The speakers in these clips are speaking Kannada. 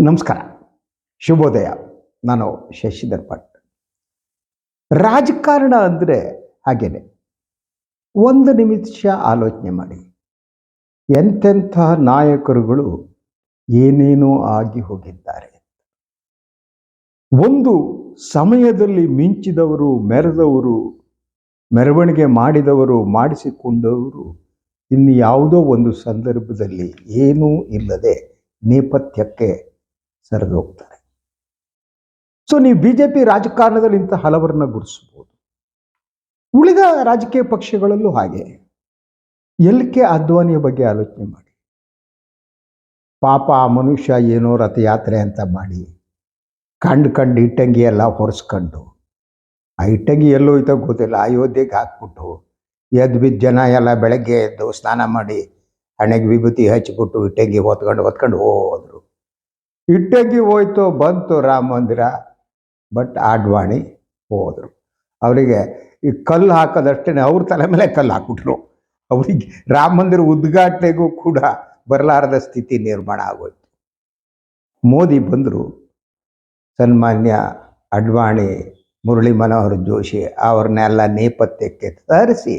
ನಮಸ್ಕಾರ. ಶುಭೋದಯ. ನಾನು ಶಶಿಧರ್ ಭಟ್. ರಾಜಕಾರಣ ಅಂದರೆ ಹಾಗೇನೆ. ಒಂದು ನಿಮಿಷ ಆಲೋಚನೆ ಮಾಡಿ. ಎಂತೆಂಥ ನಾಯಕರುಗಳು ಏನೇನೋ ಆಗಿ ಹೋಗಿದ್ದಾರೆ. ಒಂದು ಸಮಯದಲ್ಲಿ ಮಿಂಚಿದವರು, ಮೆರೆದವರು, ಮೆರವಣಿಗೆ ಮಾಡಿದವರು, ಮಾಡಿಸಿಕೊಂಡವರು ಇನ್ನು ಯಾವುದೋ ಒಂದು ಸಂದರ್ಭದಲ್ಲಿ ಏನೂ ಇಲ್ಲದೆ ನೇಪಥ್ಯಕ್ಕೆ ಸರಿದು ಹೋಗ್ತಾರೆ. ಸೊ ನೀವು ಬಿ ಜೆ ಪಿ ರಾಜಕಾರಣದಲ್ಲಿ ಇಂಥ ಹಲವರನ್ನ ಗುರುತಿಸಬಹುದು ಉಳಿದ ರಾಜಕೀಯ ಪಕ್ಷಗಳಲ್ಲೂ ಹಾಗೆ. ಎಲ್ ಕೆ ಅದ್ವಾನಿಯ ಬಗ್ಗೆ ಆಲೋಚನೆ ಮಾಡಿ. ಪಾಪ ಆ ಮನುಷ್ಯ ಏನೋ ರಥಯಾತ್ರೆ ಅಂತ ಮಾಡಿ. ಕಂಡು ಕಂಡು ಇಟ್ಟಂಗಿ ಎಲ್ಲ ಹೊರಿಸ್ಕೊಂಡು. ಆ ಇಟ್ಟಂಗಿ ಎಲ್ಲೋಯ್ತೋ ಗೊತ್ತಿಲ್ಲ. ಅಯೋಧ್ಯೆಗೆ ಹಾಕ್ಬಿಟ್ಟು ಎದ್ದು ಜನ ಎಲ್ಲ ಬೆಳಗ್ಗೆ ಎದ್ದು ಸ್ನಾನ ಮಾಡಿ ಹಣೆಗೆ ವಿಭೂತಿ ಹಚ್ಚಿಬಿಟ್ಟು ಇಟ್ಟಂಗಿ ಹೊತ್ಕೊಂಡು ಹೊತ್ಕೊಂಡು ಹೋದ್ರು. ಇಟ್ಟಂಗಿ ಹೋಯ್ತು ಬಂತು ರಾಮ ಮಂದಿರ, ಬಟ್ ಆಡ್ವಾಣಿ ಹೋದರು. ಅವರಿಗೆ ಈ ಕಲ್ಲು ಹಾಕೋದಷ್ಟೇ ಅವ್ರ ತಲೆ ಮೇಲೆ ಕಲ್ಲು ಹಾಕ್ಬಿಟ್ರು. ಅವರಿಗೆ ರಾಮ ಮಂದಿರ ಉದ್ಘಾಟನೆಗೂ ಕೂಡ ಬರಲಾರದ ಸ್ಥಿತಿ ನಿರ್ಮಾಣ ಆಗೋಯ್ತು. ಮೋದಿ ಬಂದರು, ಸನ್ಮಾನ್ಯ ಅಡ್ವಾಣಿ ಮುರಳಿ ಮನೋಹರ್ ಜೋಶಿ ಅವ್ರನ್ನೆಲ್ಲ ನೇಪಥ್ಯಕ್ಕೆ ತರಿಸಿ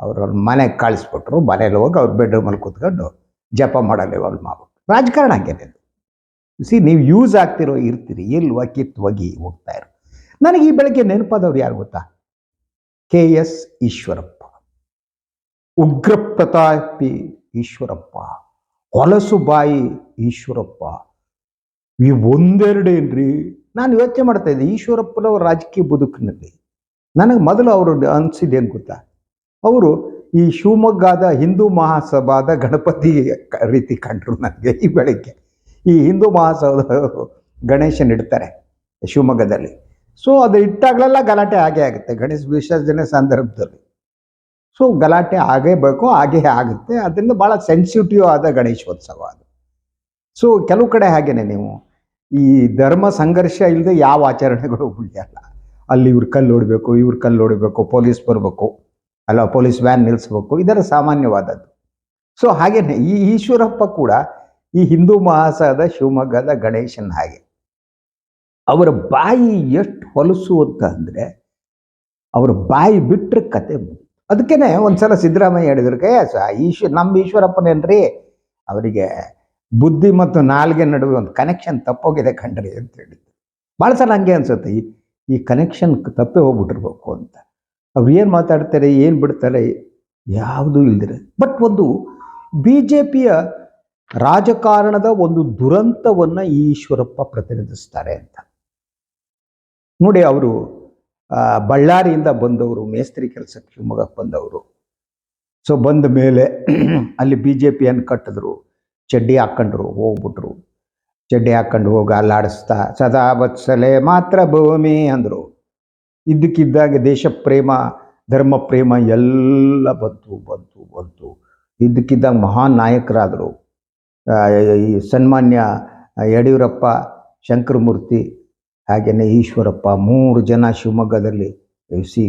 ಅವ್ರವ್ರ ಮನೆಗೆ ಕಳಿಸ್ಬಿಟ್ರು. ಮನೇಲಿ ಹೋಗಿ ಅವ್ರ ಬೆಡ್ರೂಮಲ್ಲಿ ಕೂತ್ಕೊಂಡು ಜಪ ಮಾಡಲಿ ಅವ್ರು ಮಾಡ್ಬಿಟ್ರು ರಾಜಕಾರಣ ಹಂಗೇನೆ ಸಿ ನೀವು ಯೂಸ್ ಆಗ್ತಿರೋ ಇರ್ತೀರಿ ಎಲ್ವ ಕಿತ್ವಾಗಿ ಹೋಗ್ತಾ ಇರೋ. ನನಗೆ ಈ ಬೆಳಗ್ಗೆ ನೆನಪಾದವ್ರು ಯಾರು ಗೊತ್ತಾ? K S Eshwarappa. ಉಗ್ರ ಪ್ರತಾಪಿ ಈಶ್ವರಪ್ಪ, ಹೊಲಸು ಬಾಯಿ ಈಶ್ವರಪ್ಪ. ಈ ಒಂದೆರಡೇನ್ರಿ? ನಾನು ಯೋಚನೆ ಮಾಡ್ತಾ ಇದ್ದೆ, ಈಶ್ವರಪ್ಪನವ್ರ ರಾಜಕೀಯ ಬದುಕಿನಲ್ಲಿ. ನನಗೆ ಮೊದಲು ಅವರು ಅನಿಸಿದ್ದೇನು ಗೊತ್ತಾ? ಅವರು ಈ ಶಿವಮೊಗ್ಗದ ಹಿಂದೂ ಮಹಾಸಭಾದ ಗಣಪತಿ ರೀತಿ ಕಂಡ್ರು ನನಗೆ ಈ ಬೆಳಗ್ಗೆ. ಈ ಹಿಂದೂ ಮಹಾಸೌಧ ಗಣೇಶನ ಇಡ್ತಾರೆ ಶಿವಮೊಗ್ಗದಲ್ಲಿ. ಸೊ ಅದು ಇಟ್ಟಾಗಲೆಲ್ಲ ಗಲಾಟೆ ಆಗೇ ಆಗುತ್ತೆ. ಗಣೇಶ ವಿಸರ್ಜನೆ ಸಂದರ್ಭದಲ್ಲಿ. ಸೊ ಗಲಾಟೆ ಆಗೇ ಬೇಕು ಹಾಗೇ ಆಗುತ್ತೆ. ಅದರಿಂದ ಭಾಳ ಸೆನ್ಸಿಟಿವ್ ಆದ ಗಣೇಶೋತ್ಸವ ಅದು. ಸೊ ಕೆಲವು ಕಡೆ ಹಾಗೇನೆ ನೀವು. ಈ ಧರ್ಮ ಸಂಘರ್ಷ ಇಲ್ಲದೆ ಯಾವ ಆಚರಣೆಗಳು ಉಳಿಯಲ್ಲ ಅಲ್ಲಿ ಇವ್ರ ಕಲ್ಲು ಹೊಡಬೇಕು, ಇವ್ರ ಕಲ್ಲು ಹೊಡಬೇಕು, ಪೊಲೀಸ್ ಬರಬೇಕು, ಅಲ್ಲ ಪೊಲೀಸ್ ವ್ಯಾನ್ ನಿಲ್ಲಿಸ್ಬೇಕು ಇದರ ಸಾಮಾನ್ಯವಾದದ್ದು. ಸೊ ಹಾಗೇನೆ ಈ ಈಶ್ವರಪ್ಪ ಕೂಡ ಈ ಹಿಂದೂ ಮಹಾಸದ ಶಿವಮೊಗ್ಗದ ಗಣೇಶನ ಹಾಗೆ. ಅವರ ಬಾಯಿ ಎಷ್ಟು ಹೊಲಸು ಅಂತ ಅಂದರೆ ಅವರ ಬಾಯಿ ಬಿಟ್ಟರೆ ಕತೆ. ಅದಕ್ಕೇನೆ ಒಂದ್ಸಲ ಸಿದ್ದರಾಮಯ್ಯ ಹೇಳಿದ್ರು ಕೈ ಈಶ್ವ ನಮ್ಮ ಈಶ್ವರಪ್ಪನೇನ್ರಿ? ಅವರಿಗೆ ಬುದ್ಧಿ ಮತ್ತು ನಾಲ್ಗೆ ನಡುವೆ ಒಂದು ಕನೆಕ್ಷನ್ ತಪ್ಪೋಗಿದೆ ಕಂಡ್ರಿ ಅಂತ ಹೇಳಿದ್ರು. ಭಾಳ ಸಲ ಹಂಗೆ ಅನ್ಸುತ್ತೆ, ಈ ಈ ಕನೆಕ್ಷನ್ ತಪ್ಪೇ ಹೋಗ್ಬಿಟ್ಟಿರ್ಬೇಕು ಅಂತ. ಅವ್ರು ಏನು ಮಾತಾಡ್ತಾರೆ, ಏನು ಬಿಡ್ತಾರೆ, ಯಾವುದೂ ಇಲ್ದಿರ. ಬಟ್ ಒಂದು ಬಿ ಜೆ ಪಿಯ ರಾಜಕಾರಣದ ಒಂದು ದುರಂತವನ್ನು ಈಶ್ವರಪ್ಪ ಪ್ರತಿನಿಧಿಸ್ತಾರೆ ಅಂತ. ನೋಡಿ ಅವರು ಬಳ್ಳಾರಿಯಿಂದ ಬಂದವರು, ಮೇಸ್ತ್ರಿ ಕೆಲಸಕ್ಕೆ ಶಿವಮೊಗ್ಗಕ್ಕೆ ಬಂದವರು. ಸೊ ಬಂದ ಮೇಲೆ ಅಲ್ಲಿ ಬಿ ಜೆ ಪಿಯನ್ನು ಕಟ್ಟಿದ್ರು, ಚಡ್ಡಿ ಹಾಕ್ಕೊಂಡ್ರು, ಹೋಗ್ಬಿಟ್ರು. ಚಡ್ಡಿ ಹಾಕ್ಕೊಂಡು ಹೋಗಿ ಅಲ್ಲಾಡಿಸ್ತಾ, ಸದಾ ಬತ್ಸಲೆ ಮಾತ್ರ ಭೂಮಿ ಅಂದರು. ಇದ್ದಕ್ಕಿದ್ದಾಗ ದೇಶ ಪ್ರೇಮ, ಧರ್ಮ ಪ್ರೇಮ ಎಲ್ಲ ಬಂತು ಬಂತು ಬಂತು. ಇದ್ದಕ್ಕಿದ್ದಾಗ ಮಹಾನ್ ನಾಯಕರಾದರು. ಈ ಸನ್ಮಾನ್ಯ ಯಡಿಯೂರಪ್ಪ, ಶಂಕರಮೂರ್ತಿ, ಹಾಗೆಯೇ ಈಶ್ವರಪ್ಪ, ಮೂರು ಜನ ಶಿವಮೊಗ್ಗದಲ್ಲಿ ಸಿ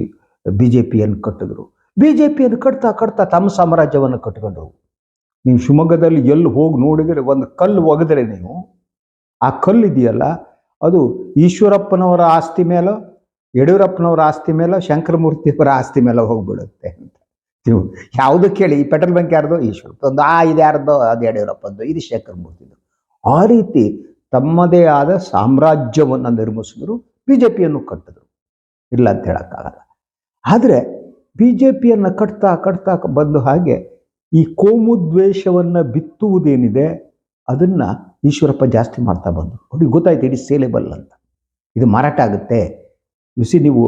ಬಿ ಜೆ ಪಿಯನ್ನು ಕಟ್ಟಿದ್ರು. ಬಿ ಜೆ ಪಿಯನ್ನು ಕಟ್ತಾ ಕಟ್ತಾ ತಮ್ಮ ಸಾಮ್ರಾಜ್ಯವನ್ನು ಕಟ್ಕೊಂಡ್ರು ನೀವು ಶಿವಮೊಗ್ಗದಲ್ಲಿ ಎಲ್ಲಿ ಹೋಗಿ ನೋಡಿದರೆ ಒಂದು ಕಲ್ಲು ಒಗೆದ್ರೆ ನೀವು, ಆ ಕಲ್ಲು ಇದೆಯಲ್ಲ, ಅದು ಈಶ್ವರಪ್ಪನವರ ಆಸ್ತಿ ಮೇಲೋ, ಯಡಿಯೂರಪ್ಪನವರ ಆಸ್ತಿ ಮೇಲೋ, ಶಂಕರಮೂರ್ತಿಯವರ ಆಸ್ತಿ ಮೇಲೋ ಹೋಗ್ಬಿಡುತ್ತೆ ಅಂತ. ನೀವು ಯಾವುದು ಕೇಳಿ, ಈ ಪೆಟ್ರೋಲ್ ಬಂಕ್ ಯಾರ್ದು? ಈಶ್ವರಪ್ಪಂದು ಆ, ಇದು ಯಾರ್ದು? ಅದು ಯಡಿಯೂರಪ್ಪಂದು ಇದು ಶೇಖರ್ ಮೂರ್ತಿದು ಆ ರೀತಿ ತಮ್ಮದೇ ಆದ ಸಾಮ್ರಾಜ್ಯವನ್ನು ನಿರ್ಮಿಸಿದ್ರು ಬಿ ಜೆ ಪಿಯನ್ನು ಕಟ್ಟಿದ್ರು. ಇಲ್ಲ ಅಂತ ಹೇಳೋಕ್ಕಾಗಲ್ಲ. ಆದರೆ ಬಿ ಜೆ ಪಿಯನ್ನು ಕಟ್ತಾ ಕಟ್ತಾ ಬಂದು ಹಾಗೆ ಈ ಕೋಮುದ್ವೇಷವನ್ನು ಬಿತ್ತುವುದೇನಿದೆ, ಅದನ್ನು ಈಶ್ವರಪ್ಪ ಜಾಸ್ತಿ ಮಾಡ್ತಾ ಬಂದರು. ಅವ್ರಿಗೆ ಗೊತ್ತಾಯ್ತು ಇಸ್ ಸೇಲೆಬಲ್ ಅಂತ. ಇದು ಮಾರಾಟ ಆಗುತ್ತೆ. ಸಿ ನೀವು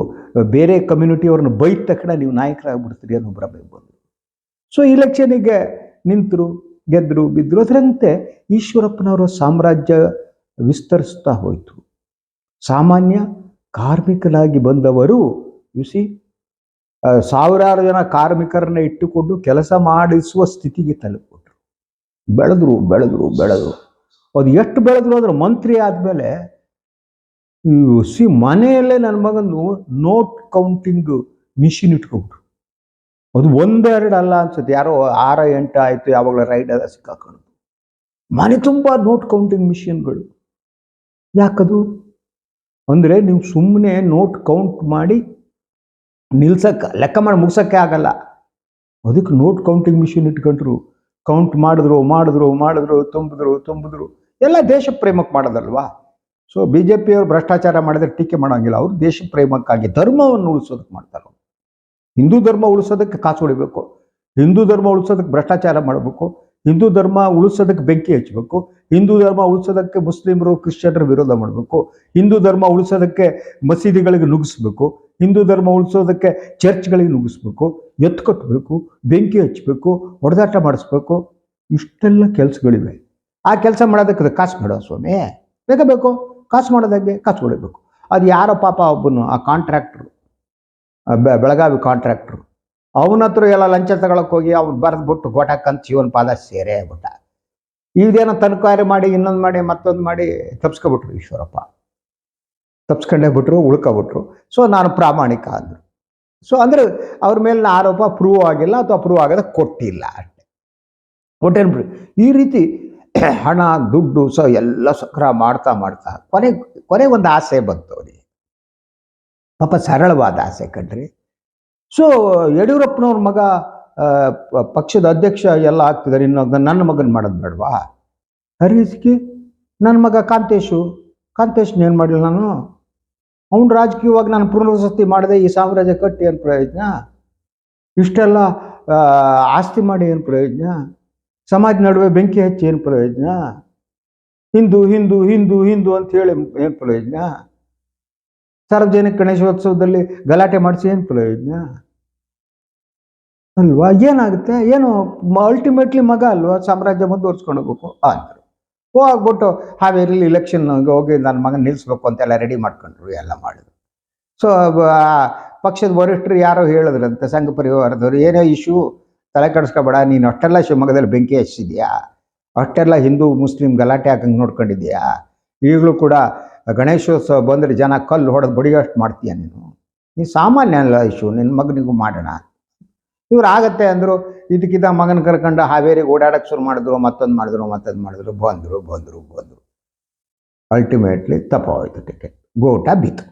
ಬೇರೆ ಕಮ್ಯುನಿಟಿಯವ್ರನ್ನ ಬೈದ ತಕ್ಷಣ ನೀವು ನಾಯಕರಾಗ್ಬಿಡ್ತೀರಿ ಅನ್ನೋ ಭ್ರಮೆ ಬಂದರು ಸೊ ಇಲೆಕ್ಷನಿಗೆ ನಿಂತರು ಗೆದ್ದರು ಬಿದ್ದರು ಅದರಂತೆ ಈಶ್ವರಪ್ಪನವರ ಸಾಮ್ರಾಜ್ಯ ವಿಸ್ತರಿಸ್ತಾ ಹೋಯಿತು. ಸಾಮಾನ್ಯ ಕಾರ್ಮಿಕರಾಗಿ ಬಂದವರು ಯುಸಿ ಸಾವಿರಾರು ಜನ ಕಾರ್ಮಿಕರನ್ನ ಇಟ್ಟುಕೊಂಡು ಕೆಲಸ ಮಾಡಿಸುವ ಸ್ಥಿತಿಗೆ ತಲುಪಿಕೊಟ್ರು ಬೆಳೆದ್ರು ಬೆಳೆದ್ರು ಬೆಳೆದ್ರು. ಅದು ಎಷ್ಟು ಬೆಳೆದ್ರು ಅಂದ್ರೆ ಮಂತ್ರಿ ಆದಮೇಲೆ ಸಿ ಮನೆಯಲ್ಲೇ ನನ್ನ ಮಗನು ನೋಟ್ ಕೌಂಟಿಂಗ್ ಮಿಷಿನ್ ಇಟ್ಕೊಬಿಟ್ರು ಅದು ಒಂದೆರಡು ಅಲ್ಲ ಅನ್ಸುತ್ತೆ. ಯಾರೋ ಆರ, ಎಂಟು ಆಯಿತು, ಯಾವಾಗಲೂ ರೈಡ್ ಅದ ಸಿಕ್ಕಾಕೊಂಡು ಮನೆ ತುಂಬ ನೋಟ್ ಕೌಂಟಿಂಗ್ ಮಿಷಿನ್ಗಳು ಯಾಕದು? ಅಂದರೆ ನೀವು ಸುಮ್ಮನೆ ನೋಟ್ ಕೌಂಟ್ ಮಾಡಿ ನಿಲ್ಸಕ್ಕೆ, ಲೆಕ್ಕ ಮಾಡಿ ಮುಗ್ಸೋಕ್ಕೆ ಆಗಲ್ಲ. ಅದಕ್ಕೆ ನೋಟ್ ಕೌಂಟಿಂಗ್ ಮಿಷಿನ್ ಇಟ್ಕೊಂಡ್ರು. ಕೌಂಟ್ ಮಾಡಿದ್ರು ಮಾಡಿದ್ರು ಮಾಡಿದ್ರು, ತುಂಬಿದ್ರು ತುಂಬಿದ್ರು. ಎಲ್ಲ ದೇಶ ಪ್ರೇಮಕ್ಕೆ ಮಾಡೋದಲ್ವಾ? ಸೊ ಬಿ ಜೆ ಪಿಯವರು ಭ್ರಷ್ಟಾಚಾರ ಮಾಡಿದ್ರೆ ಟೀಕೆ ಮಾಡೋಂಗಿಲ್ಲ. ಅವರು ದೇಶ ಪ್ರೇಮಕ್ಕಾಗಿ ಧರ್ಮವನ್ನು ಉಳಿಸೋದಕ್ಕೆ ಮಾಡ್ತಾರೆ ಹಿಂದೂ ಧರ್ಮ ಉಳಿಸೋದಕ್ಕೆ ಕಾಸು ಹೊಡಿಬೇಕು. ಹಿಂದೂ ಧರ್ಮ ಉಳಿಸೋದಕ್ಕೆ ಭ್ರಷ್ಟಾಚಾರ ಮಾಡಬೇಕು. ಹಿಂದೂ ಧರ್ಮ ಉಳಿಸೋದಕ್ಕೆ ಬೆಂಕಿ ಹಚ್ಚಬೇಕು. ಹಿಂದೂ ಧರ್ಮ ಉಳಿಸೋದಕ್ಕೆ ಮುಸ್ಲಿಮರು ಕ್ರಿಶ್ಚಿಯನ್ರ ವಿರೋಧ ಮಾಡಬೇಕು. ಹಿಂದೂ ಧರ್ಮ ಉಳಿಸೋದಕ್ಕೆ ಮಸೀದಿಗಳಿಗೆ ನುಗ್ಗಿಸ್ಬೇಕು. ಹಿಂದೂ ಧರ್ಮ ಉಳಿಸೋದಕ್ಕೆ ಚರ್ಚ್ಗಳಿಗೆ ನುಗ್ಗಿಸ್ಬೇಕು. ಎತ್ತು ಕಟ್ಟಬೇಕು, ಬೆಂಕಿ ಹಚ್ಚಬೇಕು, ಹೊಡೆದಾಟ ಮಾಡಿಸ್ಬೇಕು. ಇಷ್ಟೆಲ್ಲ ಕೆಲಸಗಳಿವೆ. ಆ ಕೆಲಸ ಮಾಡೋದಕ್ಕೆ ಕಾಸು ಬೇಡ ಸ್ವಾಮಿ. ಬೇಕೇ ಬೇಕು. ಕಾಸು ಮಾಡೋದಕ್ಕೆ ಕಾಸು ಹೊಡಿಬೇಕು. ಅದು ಯಾರೋ ಪಾಪ ಒಬ್ಬನು, ಆ ಕಾಂಟ್ರಾಕ್ಟ್ರು ಬೆಳಗಾವಿ ಕಾಂಟ್ರಾಕ್ಟ್ರು ಅವನ ಹತ್ರ ಎಲ್ಲ ಲಂಚ ತಗೊಳಕ್ಕೆ ಹೋಗಿ ಅವ್ನು ಬರೆದ್ಬಿಟ್ಟು ಗೋಟಾಕಂತ ಜೀವನ ಪಾದ ಸೇರೇ ಆಗ್ಬಿಟ್ಟ ಇದೇನೋ ತನಕಾರಿ ಮಾಡಿ, ಇನ್ನೊಂದು ಮಾಡಿ, ಮತ್ತೊಂದು ಮಾಡಿ ತಪ್ಸ್ಕೊಬಿಟ್ರು ಈಶ್ವರಪ್ಪ. ತಪ್ಸ್ಕೊಂಡೇ ಬಿಟ್ರು, ಉಳ್ಕೊಬಿಟ್ರು. ಸೊ ನಾನು ಪ್ರಾಮಾಣಿಕ ಅಂದರು. ಸೊ ಅಂದರೆ ಅವ್ರ ಮೇಲಿನ ಆರೋಪ ಪ್ರೂವ್ ಆಗಿಲ್ಲ ಅಥವಾ ಪ್ರೂವ್ ಆಗದ ಕೊಟ್ಟಿಲ್ಲ ಅಷ್ಟೇ. ಕೊಟ್ಟೇನು ಈ ರೀತಿ ಹಣ, ದುಡ್ಡು, ಸೊ, ಎಲ್ಲ ಸಕ್ರ ಮಾಡ್ತಾ ಮಾಡ್ತಾ ಕೊನೆ ಕೊನೆ ಒಂದು ಆಸೆ ಬಂತು ಅವರಿಗೆ. ಪಾಪ ಸರಳವಾದ ಆಸೆ ಕಣ್ರಿ. ಸೊ ಯಡಿಯೂರಪ್ಪನವ್ರ ಮಗ ಪಕ್ಷದ ಅಧ್ಯಕ್ಷ ಎಲ್ಲ ಆಗ್ತಿದ್ದಾರೆ, ಇನ್ನೊಂದು ನನ್ನ ಮಗನ ಮಾಡೋದು ಬೇಡವಾ? ಹರೀಸ್ಗೆ ನನ್ನ ಮಗ ಕಾಂತೇಶು, ಕಾಂತೇಶ್ನ ಏನು ಮಾಡಿಲ್ಲ ನಾನು? ಅವನು ರಾಜಕೀಯವಾಗಿ ನಾನು ಪುನರ್ವಸತಿ ಮಾಡಿದೆ, ಈ ಸಾಮ್ರಾಜ್ಯ ಕಟ್ಟಿ ಏನು ಪ್ರಯೋಜನ? ಇಷ್ಟೆಲ್ಲ ಆಸ್ತಿ ಮಾಡಿ ಏನು ಪ್ರಯೋಜನ? ಸಮಾಜ ನಡುವೆ ಬೆಂಕಿ ಹಚ್ಚಿ ಏನು ಪ್ರಯೋಜನ? ಹಿಂದೂ ಹಿಂದೂ ಹಿಂದೂ ಹಿಂದೂ ಅಂತ ಹೇಳಿ ಏನು ಪ್ರಯೋಜನ? ಸಾರ್ವಜನಿಕ ಗಣೇಶೋತ್ಸವದಲ್ಲಿ ಗಲಾಟೆ ಮಾಡಿಸಿ ಏನು ಪ್ರಯೋಜನ? ಅಲ್ವಾ? ಏನಾಗುತ್ತೆ? ಏನು ಅಲ್ಟಿಮೇಟ್ಲಿ ಮಗ ಅಲ್ವಾ? ಸಾಮ್ರಾಜ್ಯ ಮುಂದುವರ್ಸ್ಕೊಂಡು ಹೋಗ್ಬೇಕು ಅಂದರು. ಹೋಗ್ಬಿಟ್ಟು ಹಾವೇರಿಲಿ ಇಲೆಕ್ಷನ್ ಹೋಗಿ ನನ್ನ ಮಗನ ನಿಲ್ಲಿಸ್ಬೇಕು ಅಂತೆಲ್ಲ ರೆಡಿ ಮಾಡ್ಕೊಂಡ್ರು, ಎಲ್ಲ ಮಾಡಿದ್ರು. ಸೊ ಪಕ್ಷದ ವರಿಷ್ಠರು ಯಾರೋ ಹೇಳಿದ್ರಂತೆ, ಸಂಘ ಪರಿವಾರದವರು, ಏನೋ ಇಶ್ಯೂ ತಲೆ ಕೆಡಿಸ್ಕೊಬೇಡ, ನೀನು ಅಷ್ಟೆಲ್ಲ ಶಿವಮೊಗ್ಗದಲ್ಲಿ ಬೆಂಕಿ ಹಚ್ಚಿದ್ಯಾ? ಅಷ್ಟೆಲ್ಲ ಹಿಂದೂ, ಮುಸ್ಲಿಂ ಗಲಾಟೆ ಹಾಕಂಗೆ ನೋಡ್ಕೊಂಡಿದ್ಯಾ? ಈಗಲೂ ಕೂಡ ಗಣೇಶೋತ್ಸವ ಬಂದರೆ ಜನ ಕಲ್ಲು ಹೊಡೆದು ಬಡಿಯೋಷ್ಟು ಮಾಡ್ತೀಯ ನೀನು? ನೀ ಸಾಮಾನ್ಯ ಅಲ್ಲ ಇಶ್ಯೂ ನಿನ್ನ ಮಗನಿಗೂ ಮಾಡೋಣ. ಇವ್ರು ಆಗತ್ತೆ ಅಂದರು ಇದಕ್ಕಿದ್ದ ಮಗನ ಕರ್ಕೊಂಡು ಹಾವೇರಿಗೆ ಓಡಾಡಕ್ಕೆ ಶುರು ಮಾಡಿದ್ರು, ಮತ್ತೊಂದು ಮಾಡಿದ್ರು ಮತ್ತೊಂದು ಮಾಡಿದ್ರು, ಬಂದರು ಬಂದರು ಬಂದರು. ಅಲ್ಟಿಮೇಟ್ಲಿ ತಪ್ಪಾಯ್ತು ಟಿಕೆಟ್ ಗೂಟ ಬಿತ್ತು.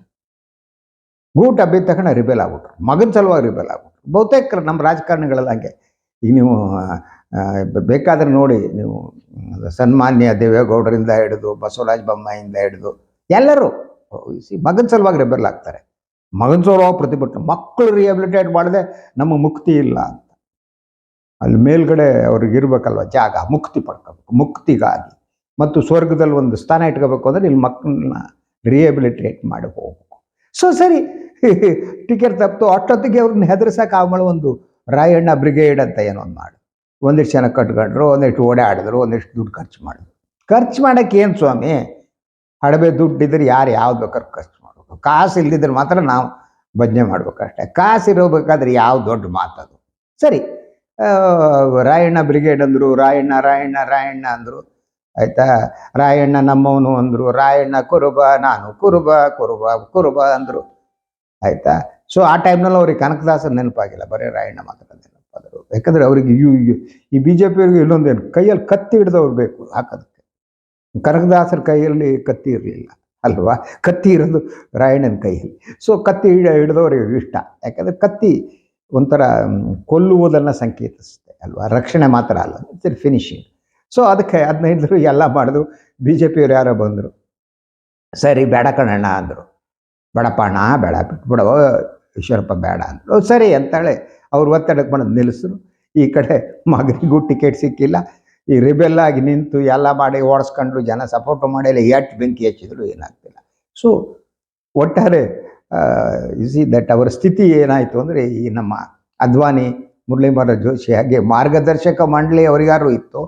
ಗೂಟ ಬಿದ್ದ ತಕ್ಷಣ ರಿಬೇಲ್ ಆಗ್ಬಿಟ್ರು. ಮಗನ ಸಲುವಾಗಿ ರಿಬೆಲ್ ಆಗ್ಬಿಟ್ರು. ಬಹುತೇಕ ನಮ್ಮ ರಾಜಕಾರಣಿಗಳೆಲ್ಲ ಹಂಗೆ. ಈಗ ನೀವು ಬೇಕಾದರೆ ನೋಡಿ ನೀವು ಸನ್ಮಾನ್ಯ ದೇವೇಗೌಡರಿಂದ ಹಿಡಿದು, ಬಸವರಾಜ ಬೊಮ್ಮಾಯಿಂದ ಹಿಡಿದು, ಎಲ್ಲರೂ ಮಗನ ಸಲುವಾಗಿ ರೆಬೆಲ್ ಆಗ್ತಾರೆ. ಮಗನ ಸಲುವಾಗ ಪ್ರತಿಭಟನೆ, ಮಕ್ಕಳು ರಿಹ್ಯಾಬಿಲಿಟೇಟ್ ಮಾಡದೆ ನಮ್ಮ ಮುಕ್ತಿ ಇಲ್ಲ ಅಂತ. ಅಲ್ಲಿ ಮೇಲ್ಗಡೆ ಅವ್ರಿಗೆ ಇರಬೇಕಲ್ವ ಜಾಗ, ಮುಕ್ತಿ ಪಡ್ಕೋಬೇಕು, ಮುಕ್ತಿಗಾಗಿ. ಮತ್ತು ಸ್ವರ್ಗದಲ್ಲಿ ಒಂದು ಸ್ಥಾನ ಇಟ್ಕೋಬೇಕು ಅಂದರೆ ಇಲ್ಲಿ ಮಕ್ಕಳನ್ನ ರಿಹ್ಯಾಬಿಲಿಟೇಟ್ ಮಾಡಿ ಹೋಗ್ಬೇಕು. ಸೊ ಸರಿ, ಟಿಕೆಟ್ ತಪ್ಪು ಅಷ್ಟೊತ್ತಿಗೆ ಅವ್ರನ್ನ ಹೆದರ್ಸಕ್ಕೆ ಆಮೇಲೆ ಒಂದು ರಾಯಣ್ಣ ಬ್ರಿಗೇಡ್ ಅಂತ ಏನೋ ಒಂದು ಮಾಡಿ. ಒಂದಿಷ್ಟು ಜನ ಕಟ್ಕೊಂಡ್ರು, ಒಂದಿಷ್ಟು ಓಡಾಡಿದ್ರು, ಒಂದಿಷ್ಟು ದುಡ್ಡು ಖರ್ಚು ಮಾಡಿದ್ರು. ಖರ್ಚು ಮಾಡೋಕ್ಕೆ ಏನು ಸ್ವಾಮಿ? ಹಡಬೆ ದುಡ್ಡು ಇದ್ರೆ ಯಾರು ಯಾವ್ದು ಬೇಕಾದ್ರೆ ಖರ್ಚು ಮಾಡಬೇಕು. ಕಾಸು ಇಲ್ದಿದ್ರೆ ಮಾತ್ರ ನಾವು ಭಜನೆ ಮಾಡ್ಬೇಕಷ್ಟೆ. ಕಾಸು ಇರಬೇಕಾದ್ರೆ ಯಾವ ದೊಡ್ಡ ಮಾತದು ಸರಿ. ರಾಯಣ್ಣ ಬ್ರಿಗೇಡ್ ಅಂದರು, ರಾಯಣ್ಣ ರಾಯಣ್ಣ ರಾಯಣ್ಣ ಅಂದರು. ಆಯಿತಾ? ರಾಯಣ್ಣ ನಮ್ಮವನು ಅಂದರು, ರಾಯಣ್ಣ ಕುರುಬ, ನಾನು ಕುರುಬ ಕುರುಬ ಕುರುಬ ಅಂದರು. ಆಯ್ತಾ? ಸೊ ಆ ಟೈಮ್ನಲ್ಲಿ ಅವ್ರಿಗೆ ಕನಕದಾಸ ನೆನಪಾಗಿಲ್ಲ. ಬರೀ ರಾಯಣ್ಣ ಮಾತ್ರ ನೆನಪಾದರು ಯಾಕಂದ್ರೆ ಅವ್ರಿಗೆ ಈ ಬಿ ಜೆ ಪಿಯವ್ರಿಗೆ ಇನ್ನೊಂದೇನು ಕೈಯಲ್ಲಿ ಕತ್ತಿ ಹಿಡ್ದವ್ರು ಬೇಕು ಹಾಕೋದಕ್ಕೆ. ಕನಕದಾಸರ ಕೈಯಲ್ಲಿ ಕತ್ತಿ ಇರಲಿಲ್ಲ, ಅಲ್ವಾ? ಕತ್ತಿ ಇರೋದು ರಾಯಣ್ಣನ ಕೈಯಲ್ಲಿ. ಸೊ ಕತ್ತಿ ಹಿಡ, ಹಿಡಿದವ್ರಿಗೆ ಇಷ್ಟ. ಯಾಕಂದರೆ ಕತ್ತಿ ಒಂಥರ ಕೊಲ್ಲುವುದನ್ನು ಸಂಕೇತಿಸುತ್ತೆ, ಅಲ್ವಾ? ರಕ್ಷಣೆ ಮಾತ್ರ ಅಲ್ಲ ಇಟ್ಸ್ ಫಿನಿಶಿಂಗ್ ಸೊ ಅದಕ್ಕೆ ಹದಿನೈದರು ಎಲ್ಲ ಮಾಡಿದ್ರು. ಬಿ ಜೆ ಪಿಯವ್ರು ಯಾರೋ ಬಂದರು. ಸರಿ, ಬೇಡ ಕಣಣ್ಣ ಅಂದರು. ಬೇಡಪ್ಪ ಅಣ್ಣ, ಬೇಡ ಬಿಟ್ಬಿಡವ ಈಶ್ವರಪ್ಪ ಬೇಡ ಅಂದರು ಸರಿ ಅಂತಾಳೆ. ಅವ್ರು ಒತ್ತಡಕ್ಕೆ ಬಂದು ನಿಲ್ಲಿಸಿದ್ರು ಈ ಕಡೆ ಮಗನಿಗೂ ಟಿಕೆಟ್ ಸಿಕ್ಕಿಲ್ಲ. ಈ ರಿಬೆಲ್ ಆಗಿ ನಿಂತು ಎಲ್ಲ ಮಾಡಿ ಓಡಿಸ್ಕೊಂಡ್ರು, ಜನ ಸಪೋರ್ಟ್ ಮಾಡಿಲ್ಲ. ಎಷ್ಟು ಬೆಂಕಿ ಹಚ್ಚಿದ್ರು, ಏನಾಗ್ತಿಲ್ಲ. ಸೊ ಒಟ್ಟಾರೆ ಇಸಿ ದಟ್ ಅವರ ಸ್ಥಿತಿ ಏನಾಯಿತು ಅಂದರೆ, ಈ ನಮ್ಮ ಅದ್ವಾನಿ ಮುರಳೀಮರ ಜೋಶಿ ಹಾಗೆ ಮಾರ್ಗದರ್ಶಕ ಮಂಡಳಿ ಅವರಿಗಾರು ಇತ್ತು.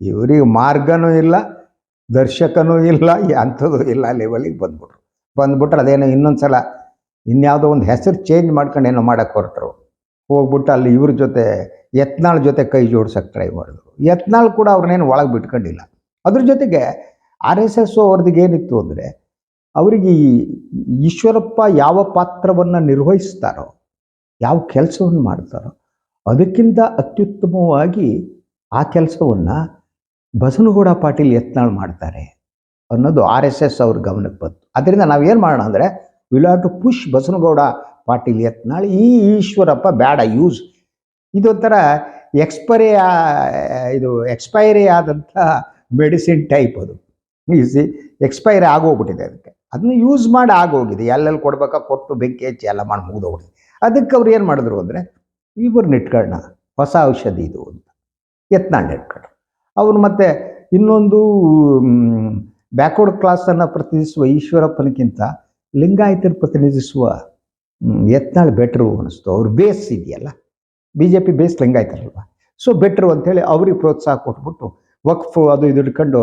ಇವರಿಗೆ ಮಾರ್ಗನೂ ಇಲ್ಲ, ದರ್ಶಕನೂ ಇಲ್ಲ ಅಂಥದ್ದು ಇಲ್ಲ ಲೆವೆಲಿಗೆ ಬಂದ್ಬಿಟ್ರು. ಬಂದ್ಬಿಟ್ರೆ ಅದೇನೋ ಇನ್ನೊಂದು ಸಲ ಇನ್ಯಾವುದೋ ಒಂದು ಹೆಸರು ಚೇಂಜ್ ಮಾಡ್ಕೊಂಡು ಏನೋ ಮಾಡೋಕ್ಕೆ ಹೊರಟರು. ಹೋಗ್ಬಿಟ್ಟು ಅಲ್ಲಿ ಇವ್ರ ಜೊತೆ, ಯತ್ನಾಳ್ ಜೊತೆ ಕೈ ಜೋಡ್ಸಕ್ಕೆ ಟ್ರೈ ಮಾಡಿದ್ರು. ಯತ್ನಾಳ್ ಕೂಡ ಅವ್ರನ್ನೇನು ಒಳಗೆ ಬಿಟ್ಕೊಂಡಿಲ್ಲ. ಅದ್ರ ಜೊತೆಗೆ ಆರ್ ಎಸ್ ಎಸ್ ಅವ್ರದ್ದು ಏನಿತ್ತು ಅಂದರೆ, ಅವರಿಗೆ ಈ ಈಶ್ವರಪ್ಪ ಯಾವ ಪಾತ್ರವನ್ನು ನಿರ್ವಹಿಸ್ತಾರೋ, ಯಾವ ಕೆಲಸವನ್ನು ಮಾಡ್ತಾರೋ, ಅದಕ್ಕಿಂತ ಅತ್ಯುತ್ತಮವಾಗಿ ಆ ಕೆಲಸವನ್ನು ಬಸನಗೌಡ ಪಾಟೀಲ್ ಯತ್ನಾಳ್ ಮಾಡ್ತಾರೆ ಅನ್ನೋದು ಆರ್ ಎಸ್ ಎಸ್ ಅವ್ರ ಗಮನಕ್ಕೆ ಬಂತು. ಅದರಿಂದ ನಾವೇನು ಮಾಡೋಣ ಅಂದರೆ will to push Basanagouda Patil Yatnal, ಈ ಈಶ್ವರಪ್ಪ ಬೇಡ ಯೂಸ್. ಇದೊಂಥರ ಎಕ್ಸ್ಪೈರಿ ಇದು ಎಕ್ಸ್ಪೈರಿ ಆದಂಥ ಮೆಡಿಸಿನ್ ಟೈಪ್ ಅದು. ಈಸಿ ಎಕ್ಸ್ಪೈರಿ ಆಗೋಗ್ಬಿಟ್ಟಿದೆ ಅದಕ್ಕೆ. ಅದನ್ನ ಯೂಸ್ ಮಾಡಿ ಆಗೋಗಿದೆ. ಎಲ್ಲೆಲ್ಲಿ ಕೊಡ್ಬೇಕಾ? ಕೊಟ್ಟು ಬೆಂಕಿ ಹಚ್ಚಿ ಎಲ್ಲ ಮಾಡಿ ಮುಗಿದೋಗ್ಬಿಟ್ಟಿದೆ. ಅದಕ್ಕೆ ಅವ್ರು ಏನು ಮಾಡಿದ್ರು ಅಂದರೆ ಇವ್ರನ್ನ ಇಟ್ಕೊಳ್ಳೋಣ ಹೊಸ ಔಷಧಿ ಇದು ಅಂತ. ಯತ್ನಾಳ್ ಇಟ್ಕೊಂಡ್ರು ಅವ್ರು ಮತ್ತೆ ಇನ್ನೊಂದು ಬ್ಯಾಕ್ವರ್ಡ್ ಕ್ಲಾಸನ್ನು ಪ್ರತಿನಿಧಿಸುವ ಈಶ್ವರಪ್ಪನಕ್ಕಿಂತ ಲಿಂಗಾಯತರು ಪ್ರತಿನಿಧಿಸುವ ಯತ್ನಾಳ್ ಬೆಟ್ರು ಅನಿಸ್ತು ಅವ್ರ ಬೇಸ್ ಇದೆಯಲ್ಲ? ಬಿ ಜೆ ಪಿ ಬೇಸ್ ಲಿಂಗಾಯತರಲ್ವ? ಸೊ ಬೆಟ್ರು ಅಂಥೇಳಿ ಅವ್ರಿಗೆ ಪ್ರೋತ್ಸಾಹ ಕೊಟ್ಬಿಟ್ಟು ವಕ್ಫ್ ಅದು ಇದು ಹಿಡ್ಕೊಂಡು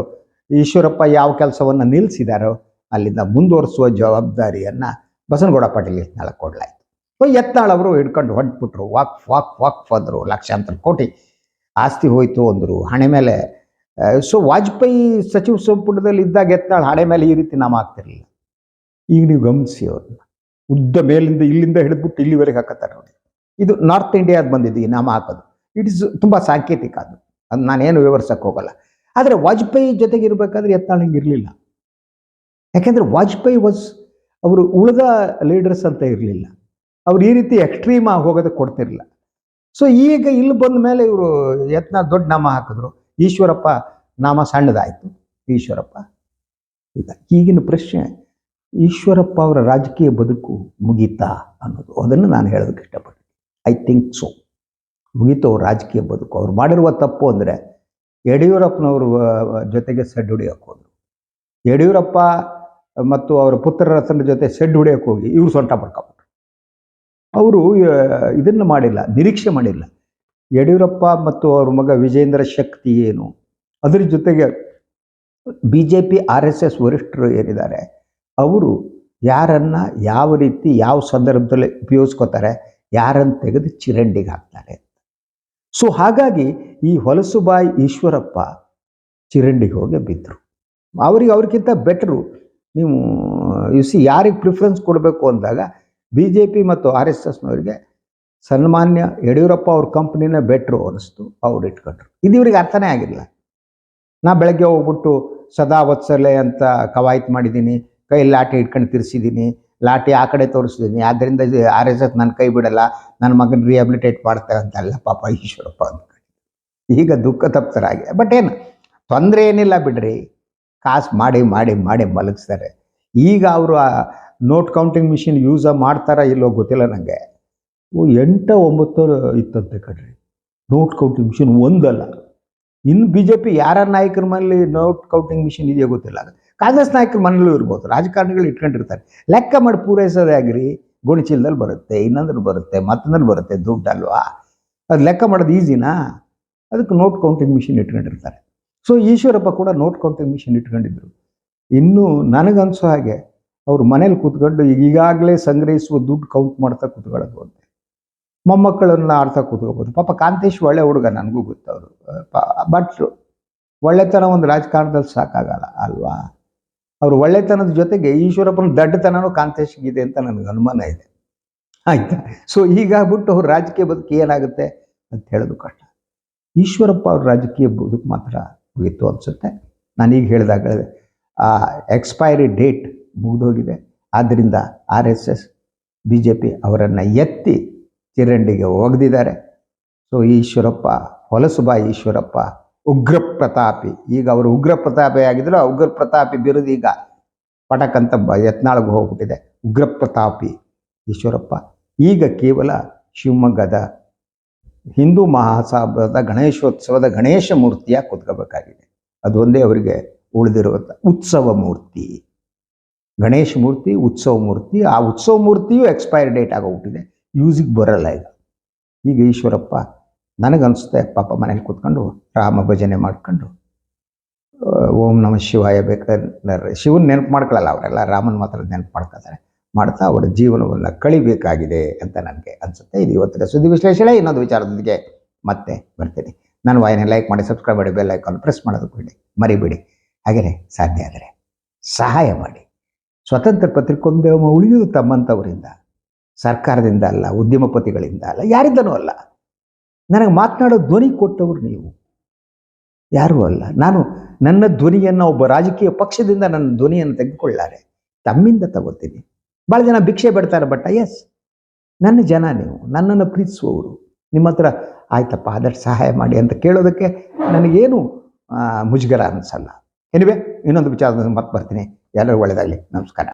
ಈಶ್ವರಪ್ಪ ಯಾವ ಕೆಲಸವನ್ನು ನಿಲ್ಲಿಸಿದಾರೋ ಅಲ್ಲಿಂದ ಮುಂದುವರಿಸುವ ಜವಾಬ್ದಾರಿಯನ್ನು ಬಸನಗೌಡ ಪಾಟೀಲ್ ಯತ್ನಾಳ ಕೊಡಲಾಯಿತು. ಸೊ ಯತ್ನಾಳ್ ಅವರು ಹಿಡ್ಕೊಂಡು ಹೊಂಟ್ಬಿಟ್ರು. ವಾಕ್ ವಾಕ್ ವಾಕ್ ಅಂದರು. ಲಕ್ಷಾಂತರ ಕೋಟಿ ಆಸ್ತಿ ಹೋಯಿತು ಅಂದರು. ಹಣೆ ಮೇಲೆ ಸೊ ವಾಜಪೇಯಿ ಸಚಿವ ಸಂಪುಟದಲ್ಲಿ ಇದ್ದಾಗ ಯತ್ನಾಳ್ ಹಣೆ ಮೇಲೆ ಈ ರೀತಿ ನಾಮ ಆಗ್ತಿರಲಿಲ್ಲ ಈಗ ನೀವು ಗಮನಿಸಿ ಅವ್ರನ್ನ. ಉದ್ದ ಮೇಲಿಂದ ಇಲ್ಲಿಂದ ಹಿಡಿದ್ಬಿಟ್ಟು ಇಲ್ಲಿವರೆಗೆ ಹಾಕತ್ತಾರೆ ನೋಡಿ. ಇದು ನಾರ್ತ್ ಇಂಡಿಯಾದ ಬಂದಿದ್ದು ಈ ನಾಮ ಹಾಕೋದು. ಇಟ್ ಇಸ್ ತುಂಬ ಸಾಂಕೇತಿಕ ಅದು. ಅದು ನಾನೇನು ವಿವರಿಸಕ್ಕೆ ಹೋಗಲ್ಲ. ಆದರೆ ವಾಜಪೇಯಿ ಜೊತೆಗೆ ಇರಬೇಕಾದ್ರೆ ಯತ್ನಾಳ್ ಹಿಂಗೆ ಇರಲಿಲ್ಲ. ಯಾಕೆಂದರೆ ವಾಜಪೇಯಿ ವಾಸ್ ಅವರು ಉಳಿದ ಲೀಡರ್ಸ್ ಅಂತ ಇರಲಿಲ್ಲ. ಅವ್ರು ಈ ರೀತಿ ಎಕ್ಸ್ಟ್ರೀಮ್ ಆಗಿ ಹೋಗೋದಕ್ಕೆ ಕೊಡ್ತಿರಲಿಲ್ಲ. ಸೊ ಈಗ ಇಲ್ಲಿ ಬಂದ ಮೇಲೆ ಇವರು ಯತ್ನ ದೊಡ್ಡ ನಾಮ ಹಾಕಿದ್ರು. ಈಶ್ವರಪ್ಪ ನಾಮ ಸಣ್ಣದಾಯಿತು. ಈಶ್ವರಪ್ಪ. ಈಗ ಈಗಿನ ಪ್ರಶ್ನೆ ಈಶ್ವರಪ್ಪ ಅವರ ರಾಜಕೀಯ ಬದುಕು ಮುಗೀತಾ ಅನ್ನೋದು. ಅದನ್ನು ನಾನು ಹೇಳೋದಕ್ಕೆ ಇಷ್ಟಪಡ್ತೀನಿ. ಐ ಥಿಂಕ್ ಸೊ ಮುಗೀತು ಅವ್ರ ರಾಜಕೀಯ ಬದುಕು. ಅವ್ರು ಮಾಡಿರುವ ತಪ್ಪು ಅಂದರೆ ಯಡಿಯೂರಪ್ಪನವ್ರ ಜೊತೆಗೆ ಸೆಡ್ ಹೊಡಿಯೋಕೆ ಹೋದರು. ಯಡಿಯೂರಪ್ಪ ಮತ್ತು ಅವರ ಪುತ್ರ ರತನ ಜೊತೆ ಸೆಡ್ ಹೊಡಿಯೋಕೆ ಹೋಗಿ ಇವರು ಸೊಂಟ ಪಡ್ಕೊಬಿಟ್ರು ಅವರು ಇದನ್ನು ಮಾಡಿಲ್ಲ, ನಿರೀಕ್ಷೆ ಮಾಡಿಲ್ಲ. ಯಡಿಯೂರಪ್ಪ ಮತ್ತು ಅವ್ರ ಮಗ ವಿಜೇಂದ್ರ ಶಕ್ತಿ ಏನು? ಅದ್ರ ಜೊತೆಗೆ B J P R S S ವರಿಷ್ಠರು ಏನಿದ್ದಾರೆ? ಅವರು ಯಾರನ್ನು ಯಾವ ರೀತಿ ಯಾವ ಸಂದರ್ಭದಲ್ಲಿ ಉಪಯೋಗಿಸ್ಕೋತಾರೆ, ಯಾರನ್ನು ತೆಗೆದು ಚಿರಂಡಿಗೆ ಹಾಕ್ತಾರೆ ಸೊ ಹಾಗಾಗಿ ಈ ಹೊಲಸುಬಾಯಿ ಈಶ್ವರಪ್ಪ ಚಿರಂಡಿಗೆ ಹೋಗಿ ಬಿದ್ದರು ಅವ್ರಿಗೆ ಅವ್ರಿಗಿಂತ ಬೆಟ್ರು ನೀವು ಯು ಸಿ ಯಾರಿಗೆ ಪ್ರಿಫರೆನ್ಸ್ ಕೊಡಬೇಕು ಅಂದಾಗ ಬಿ ಜೆ ಪಿ ಮತ್ತು ಆರ್ ಎಸ್ ಎಸ್ನವರಿಗೆ ಸನ್ಮಾನ್ಯ ಯಡಿಯೂರಪ್ಪ ಅವ್ರ ಕಂಪ್ನಿನ ಬೆಟ್ರು ಅನ್ನಿಸ್ತು ಅವ್ರು ಇಟ್ಕೊಂಡ್ರು. ಇದು ಇವ್ರಿಗೆ ಅರ್ಥನೇ ಆಗಿಲ್ಲ. ನಾ ಬೆಳಗ್ಗೆ ಹೋಗ್ಬಿಟ್ಟು ಸದಾ ವತ್ಸಲೆ ಅಂತ ಕವಾಯತ್ ಮಾಡಿದ್ದೀನಿ. ಕೈ ಲಾಠಿ ಇಟ್ಕೊಂಡು ತಿರ್ಸಿದ್ದೀನಿ, ಲಾಠಿ ಆ ಕಡೆ ತೋರಿಸಿದ್ದೀನಿ. ಆದ್ದರಿಂದ ಆರ್ ಎಸ್ ಎಸ್ ನನ್ನ ಕೈ ಬಿಡಲ್ಲ ನನ್ನ ಮಗನ ರಿಹ್ಯಾಬಿಲಿಟೇಟ್ ಮಾಡ್ತಾರೆ ಅಂತಲ್ಲ ಪಾಪ ಈಶ್ವರಪ್ಪ ಅಂತ ಈಗ ದುಃಖ ತಪ್ತರಾಗಿ ಬಟ್ ಏನು, ತೊಂದರೆ ಏನಿಲ್ಲ ಬಿಡ್ರಿ. ಕಾಸು ಮಾಡಿ ಮಾಡಿ ಮಾಡಿ ಮಲಗಿಸ್ತಾರೆ. ಈಗ ಅವರು ಆ ನೋಟ್ ಕೌಂಟಿಂಗ್ ಮಿಷಿನ್ ಯೂಸ ಮಾಡ್ತಾರಾ ಇಲ್ಲೋ ಗೊತ್ತಿಲ್ಲ ನನಗೆ ಓ, ಎಂಟು ಒಂಬತ್ತು ಇತ್ತಂತೆ ಕಣ್ರಿ. ನೋಟ್ ಕೌಂಟಿಂಗ್ ಮಿಷಿನ್ ಒಂದಲ್ಲ. ಇನ್ನು ಬಿ ಜೆ ಪಿ ಯಾರ ನಾಯಕರ ಮನೇಲಿ ನೋಟ್ ಕೌಂಟಿಂಗ್ ಮಿಷಿನ್ ಇದೆಯೋ ಗೊತ್ತಿಲ್ಲ. ಕಾಂಗ್ರೆಸ್ ನಾಯಕರ ಮನೇಲೂ ಇರ್ಬೋದು, ರಾಜಕಾರಣಿಗಳು ಇಟ್ಕೊಂಡಿರ್ತಾರೆ. ಲೆಕ್ಕ ಮಾಡಿ ಪೂರೈಸೋದೇ ಆಗಿರಿ ಗುಣಚೀಲದಲ್ಲಿ ಬರುತ್ತೆ, ಇನ್ನೊಂದ್ರಲ್ಲಿ ಬರುತ್ತೆ, ಮತ್ತೊಂದ್ರಲ್ಲಿ ಬರುತ್ತೆ, ದುಡ್ಡು ಅಲ್ವಾ? ಅದು ಲೆಕ್ಕ ಮಾಡೋದು ಈಸಿನಾ? ಅದಕ್ಕೆ ನೋಟ್ ಕೌಂಟಿಂಗ್ ಮಿಷಿನ್ ಇಟ್ಕೊಂಡಿರ್ತಾರೆ. ಸೊ, ಈಶ್ವರಪ್ಪ ಕೂಡ ನೋಟ್ ಕೌಂಟಿಂಗ್ ಮಿಷಿನ್ ಇಟ್ಕೊಂಡಿದ್ರು. ಇನ್ನೂ ನನಗನ್ಸೋ ಹಾಗೆ, ಅವರು ಮನೇಲಿ ಕೂತ್ಕೊಂಡು ಈಗಾಗಲೇ ಸಂಗ್ರಹಿಸುವ ದುಡ್ಡು ಕೌಂಟ್ ಮಾಡ್ತಾ ಕೂತ್ಕೊಳ್ಳೋದು ಅಂತೆ. ಮೊಮ್ಮಕ್ಕಳನ್ನ ಆಡ್ತಾ ಕೂತ್ಕೋಬೋದು. ಪಾಪ ಕಾಂತೇಶ್ ಒಳ್ಳೆ ಹುಡುಗ, ನನಗೂ ಗೊತ್ತವರು ಬಟ್ ಒಳ್ಳೆತನ ಒಂದು ರಾಜಕಾರಣದಲ್ಲಿ ಸಾಕಾಗಲ್ಲ, ಅಲ್ವಾ? ಅವ್ರ ಒಳ್ಳೆತನದ ಜೊತೆಗೆ ಈಶ್ವರಪ್ಪನ ದಡ್ಡತನನೂ ಕಾಂತೇಶ್ಗಿದೆ ಅಂತ ನನಗೆ ಅನುಮಾನ ಇದೆ. ಆಯ್ತಾ? ಸೊ ಹೀಗಾಗ್ಬಿಟ್ಟು ಅವ್ರ ರಾಜಕೀಯ ಬದುಕು ಏನಾಗುತ್ತೆ ಅಂತ ಹೇಳೋದು ಕಷ್ಟ. ಈಶ್ವರಪ್ಪ ಅವ್ರ ರಾಜಕೀಯ ಬದುಕು ಮಾತ್ರ ಮುಗೀತು ಅನಿಸುತ್ತೆ. ನಾನೀಗ ಹೇಳಿದಾಗ, ಆ ಎಕ್ಸ್ಪೈರಿ ಡೇಟ್ ಮುಗಿದೋಗಿದೆ. ಆದ್ದರಿಂದ R S S, B J P ಅವರನ್ನು ಎತ್ತಿ ಚಿರಂಡಿಗೆ ಒಗೆದಿದ್ದಾರೆ. ಸೊ ಈಶ್ವರಪ್ಪ ಹೊಲಸುಬಾಯಿ ಈಶ್ವರಪ್ಪ. ಉಗ್ರ ಪ್ರತಾಪಿ ಈಗ ಅವರು ಉಗ್ರ ಪ್ರತಾಪಿ ಆಗಿದ್ರು ಆ ಉಗ್ರ ಪ್ರತಾಪಿ ಬಿರುದು ಈಗ ಪಟಕಂತ ಬ ಯತ್ನಾಳ್ಗೆ ಹೋಗ್ಬಿಟ್ಟಿದೆ. ಉಗ್ರ ಪ್ರತಾಪಿ ಈಶ್ವರಪ್ಪ. ಈಗ ಕೇವಲ ಶಿವಮೊಗ್ಗದ ಹಿಂದೂ ಮಹಾಸಭಾದ ಗಣೇಶೋತ್ಸವದ ಗಣೇಶ ಮೂರ್ತಿಯ ಕುತ್ಕೋಬೇಕಾಗಿದೆ. ಅದು ಒಂದೇ ಅವರಿಗೆ ಉಳಿದಿರುವಂಥ ಉತ್ಸವ ಮೂರ್ತಿ. ಗಣೇಶ ಮೂರ್ತಿ, ಉತ್ಸವ ಮೂರ್ತಿ, ಆ ಉತ್ಸವ ಮೂರ್ತಿಯು ಎಕ್ಸ್ಪೈರ್ ಡೇಟ್ ಆಗೋಗ್ಬಿಟ್ಟಿದೆ. ಯೂಸಿಗೆ ಬರಲ್ಲ ಈಗ. ಈಗ ಈಶ್ವರಪ್ಪ ನನಗನ್ಸುತ್ತೆ, ಪಾಪ ಮನೇಲಿ ಕೂತ್ಕೊಂಡು ರಾಮ ಭಜನೆ ಮಾಡ್ಕೊಂಡು ಓಂ ನಮ ಶಿವಾಯ ಬೇಕಾದ್ರೆ ಶಿವನ್ ನೆನಪು ಮಾಡ್ಕೊಳ್ಳಲ್ಲ ಅವರೆಲ್ಲ, ರಾಮನ ಮಾತ್ರ ನೆನಪು ಮಾಡ್ಕೊಳ್ತಾರೆ. ಮಾಡ್ತಾ ಅವರ ಜೀವನವನ್ನು ಕಳಿಬೇಕಾಗಿದೆ ಅಂತ ನನಗೆ ಅನಿಸುತ್ತೆ. ಇದು ಇವತ್ತಿನ ಸುದ್ದಿ ವಿಶ್ಲೇಷಣೆ. ಇನ್ನೊಂದು ವಿಚಾರದೊಂದಿಗೆ ಮತ್ತೆ ಬರ್ತೀನಿ. ನಾನು ವಾಯನೆ ಲೈಕ್ ಮಾಡಿ ಸಬ್ಸ್ಕ್ರೈಬ್ ಮಾಡಿ ಬೆಲ್ ಐಕಾನ್ ಪ್ರೆಸ್ ಮಾಡೋದಕ್ಕೆ ಬಿಡಿ, ಮರಿಬೇಡಿ. ಹಾಗೆಯೇ ಸಾಧ್ಯ ಆದರೆ ಸಹಾಯ ಮಾಡಿ. ಸ್ವತಂತ್ರ ಪತ್ರಿಕೋದ್ಯಮ ಉಳಿಯುವುದು ತಮ್ಮಂಥವರಿಂದ ಸರ್ಕಾರದಿಂದ ಅಲ್ಲ, ಉದ್ಯಮಪತಿಗಳಿಂದ ಅಲ್ಲ, ಯಾರಿಂದನೂ ಅಲ್ಲ. ನನಗೆ ಮಾತನಾಡೋ ಧ್ವನಿ ಕೊಟ್ಟವರು ನೀವು. ಯಾರೂ ಅಲ್ಲ. ನಾನು ನನ್ನ ಧ್ವನಿಯನ್ನು ಒಬ್ಬ ರಾಜಕೀಯ ಪಕ್ಷದಿಂದ ನನ್ನ ಧ್ವನಿಯನ್ನು ತೆಗೆದುಕೊಳ್ಳಾರೆ. ತಮ್ಮಿಂದ ತಗೋತೀನಿ ಭಾಳ ಜನ ಭಿಕ್ಷೆ ಬಿಡ್ತಾರೆ ಬಟ್ ಎಸ್ ನನ್ನ ಜನ ನೀವು. ನನ್ನನ್ನು ಪ್ರೀತಿಸುವವರು. ನಿಮ್ಮ ಹತ್ರ ಆಯ್ತಪ್ಪ, ಆದಷ್ಟು ಸಹಾಯ ಮಾಡಿ ಅಂತ ಕೇಳೋದಕ್ಕೆ ನನಗೇನು ಮುಜುಗರ ಅನಿಸಲ್ಲ. ಎನಿವೆ ಇನ್ನೊಂದು ವಿಚಾರದಲ್ಲಿ ಮತ್ತೆ ಬರ್ತೀನಿ. ಎಲ್ಲರೂ ಒಳ್ಳೆಯದಾಗಲಿ ನಮಸ್ಕಾರ.